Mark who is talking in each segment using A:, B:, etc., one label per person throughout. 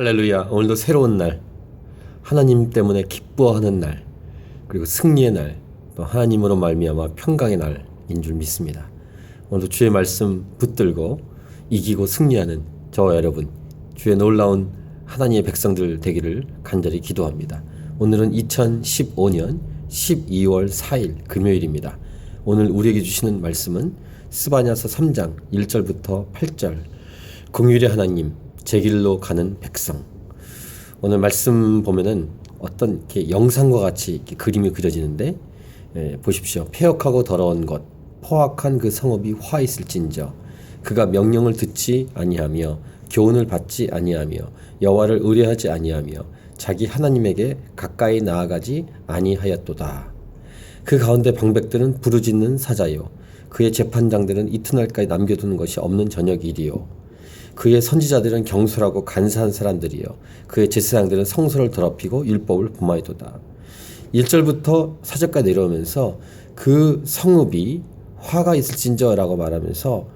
A: 할렐루야. 오늘도 새로운 날. 하나님 때문에 기뻐하는 날. 그리고 승리의 날. 또 하나님으로 말미암아 평강의 날인 줄 믿습니다. 오늘도 주의 말씀 붙들고 이기고 승리하는 저와 여러분 주의 놀라운 하나님의 백성들 되기를 간절히 기도합니다. 오늘은 2015년 12월 4일 금요일입니다. 오늘 우리에게 주시는 말씀은 스바냐서 3장 1절부터 8절 공율의 하나님 제 길로 가는 백성. 오늘 말씀 보면은 어떤 이렇게 영상과 같이 이렇게 그림이 그려지는데 예, 보십시오. 폐역하고 더러운 것, 포악한 그 성읍이 화 있을진저 그가 명령을 듣지 아니하며 교훈을 받지 아니하며 여호와를 의뢰하지 아니하며 자기 하나님에게 가까이 나아가지 아니하였도다. 그 가운데 방백들은 부르짖는 사자요 그의 재판장들은 이튿날까지 남겨두는 것이 없는 저녁일이요 그의 선지자들은 경솔하고 간사한 사람들이요. 그의 제사장들은 성소를 더럽히고 율법을 범하이도다. 1절부터 4절까지 내려오면서 그 성읍이 화가 있을진저라고 말하면서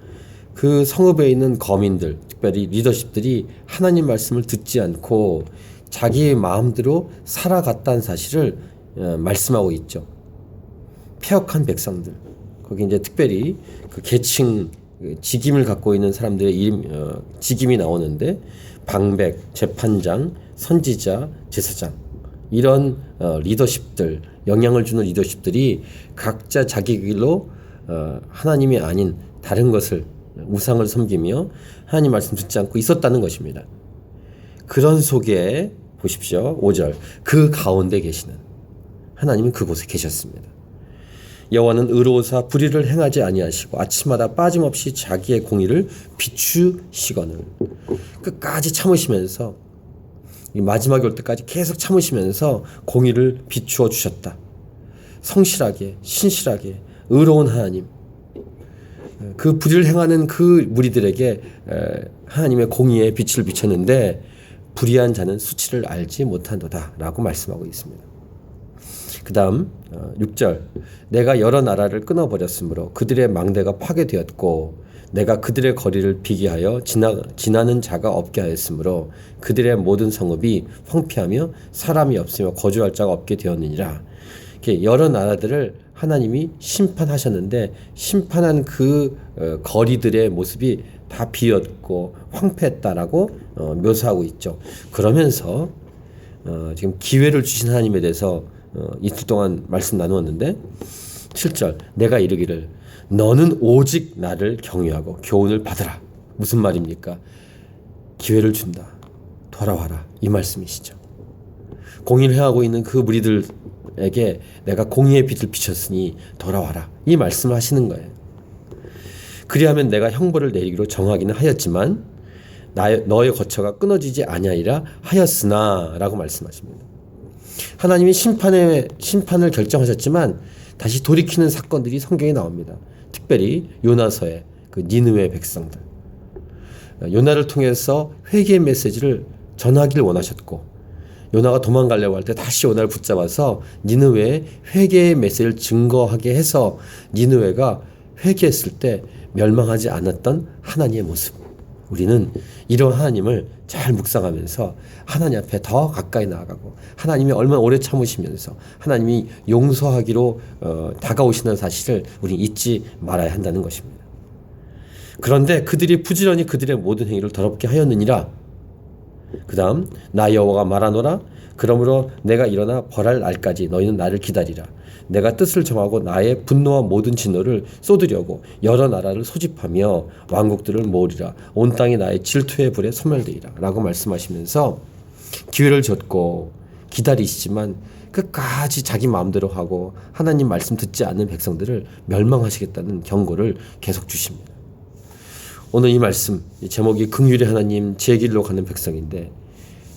A: 그 성읍에 있는 거민들, 특별히 리더십들이 하나님 말씀을 듣지 않고 자기의 마음대로 살아갔다는 사실을 어, 말씀하고 있죠. 폐역한 백성들. 거기 이제 특별히 그 계층 그 직임을 갖고 있는 사람들의 이름 어, 직임이 나오는데 방백, 재판장, 선지자, 제사장 이런 어, 리더십들 영향을 주는 리더십들이 각자 자기 길로 어, 하나님이 아닌 다른 것을 우상을 섬기며 하나님 말씀 듣지 않고 있었다는 것입니다. 그런 속에 보십시오. 5절. 그 가운데 계시는 하나님은 그곳에 계셨습니다. 여호와는 의로우사 불의를 행하지 아니하시고 아침마다 빠짐없이 자기의 공의를 비추시거늘 끝까지 참으시면서 마지막에 올 때까지 계속 참으시면서 공의를 비추어 주셨다. 성실하게 신실하게 의로운 하나님 그 불의를 행하는 그 무리들에게 하나님의 공의의 빛을 비쳤는데 불의한 자는 수치를 알지 못한도다라고 말씀하고 있습니다. 그 다음 6절 어, 내가 여러 나라를 끊어버렸으므로 그들의 망대가 파괴되었고 내가 그들의 거리를 비게 하여 지나, 지나는 자가 없게 하였으므로 그들의 모든 성읍이 황폐하며 사람이 없으며 거주할 자가 없게 되었느니라. 이렇게 여러 나라들을 하나님이 심판하셨는데 심판한 그 어, 거리들의 모습이 다 비었고 황폐했다라고 어, 묘사하고 있죠. 그러면서 지금 기회를 주신 하나님에 대해서 어, 이틀 동안 말씀 나누었는데 7절 내가 이르기를 너는 오직 나를 경외하고 교훈을 받으라. 무슨 말입니까? 기회를 준다. 돌아와라. 이 말씀이시죠. 공의를 해하고 있는 그 무리들에게 내가 공의의 빛을 비쳤으니 돌아와라. 이 말씀을 하시는 거예요. 그리하면 내가 형벌을 내리기로 정하기는 하였지만 너의 거처가 끊어지지 아니하리라 하였으나라고 말씀하십니다. 하나님이 심판의 심판을 결정하셨지만 다시 돌이키는 사건들이 성경에 나옵니다. 특별히 요나서의 그 니느웨 백성들. 요나를 통해서 회개의 메시지를 전하기를 원하셨고 요나가 도망가려고 할 때 다시 요나를 붙잡아서 니느웨의 회개의 메시지를 증거하게 해서 니느웨가 회개했을 때 멸망하지 않았던 하나님의 모습. 우리는 이런 하나님을 잘 묵상하면서 하나님 앞에 더 가까이 나아가고 하나님이 얼마나 오래 참으시면서 하나님이 용서하기로 어, 다가오시는 사실을 우리 잊지 말아야 한다는 것입니다. 그런데 그들이 부지런히 그들의 모든 행위를 더럽게 하였느니라. 그 다음 나 여호와가 말하노라 그러므로 내가 일어나 벌할 날까지 너희는 나를 기다리라. 내가 뜻을 정하고 나의 분노와 모든 진노를 쏟으려고 여러 나라를 소집하며 왕국들을 모으리라. 온 땅이 나의 질투의 불에 소멸되리라. 라고 말씀하시면서 기회를 줬고 기다리시지만 끝까지 자기 마음대로 하고 하나님 말씀 듣지 않는 백성들을 멸망하시겠다는 경고를 계속 주십니다. 오늘 이 말씀 제목이 긍휼의 하나님 제 길로 가는 백성인데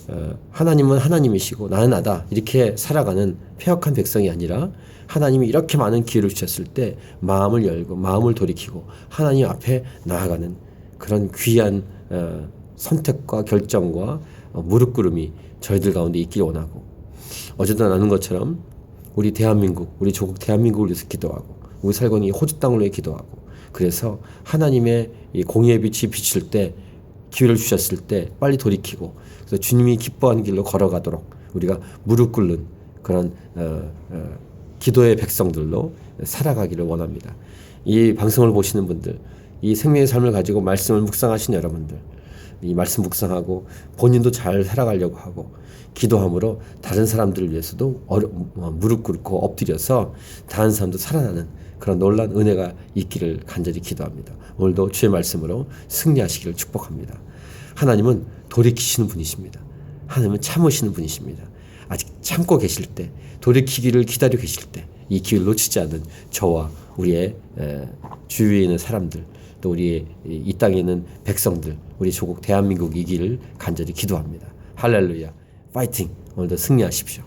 A: 어, 하나님은 하나님이시고 나는 나다. 이렇게 살아가는 폐역한 백성이 아니라 하나님이 이렇게 많은 기회를 주셨을 때 마음을 열고 마음을 돌이키고 하나님 앞에 나아가는 그런 귀한 어, 선택과 결정과 어, 무릎 꿇음이 저희들 가운데 있길 원하고 어제도 나눈 것처럼 우리 대한민국 우리 조국 대한민국을 위해서 기도하고 우리 살고있는 호주 땅을 위해 기도하고 그래서 하나님의 이 공의의 빛이 비칠 때 기회를 주셨을 때 빨리 돌이키고 그래서 주님이 기뻐하는 길로 걸어가도록 우리가 무릎 꿇는 그런 어, 어, 기도의 백성들로 살아가기를 원합니다. 이 방송을 보시는 분들, 이 생명의 삶을 가지고 말씀을 묵상하신 여러분들, 이 말씀 묵상하고 본인도 잘 살아가려고 하고 기도함으로 다른 사람들을 위해서도 어려, 어, 무릎 꿇고 엎드려서 다른 사람도 살아나는 그런 놀란 은혜가 있기를 간절히 기도합니다. 오늘도 주의 말씀으로 승리하시기를 축복합니다. 하나님은 돌이키시는 분이십니다. 하나님은 참으시는 분이십니다. 아직 참고 계실 때, 돌이키기를 기다리고 계실 때, 이 기회를 놓치지 않는 저와 우리의 에, 주위에 있는 사람들, 또 우리의 이- 이 땅에 있는 백성들, 우리 조국 대한민국 이기를 간절히 기도합니다. 할렐루야, 파이팅! 오늘도 승리하십시오.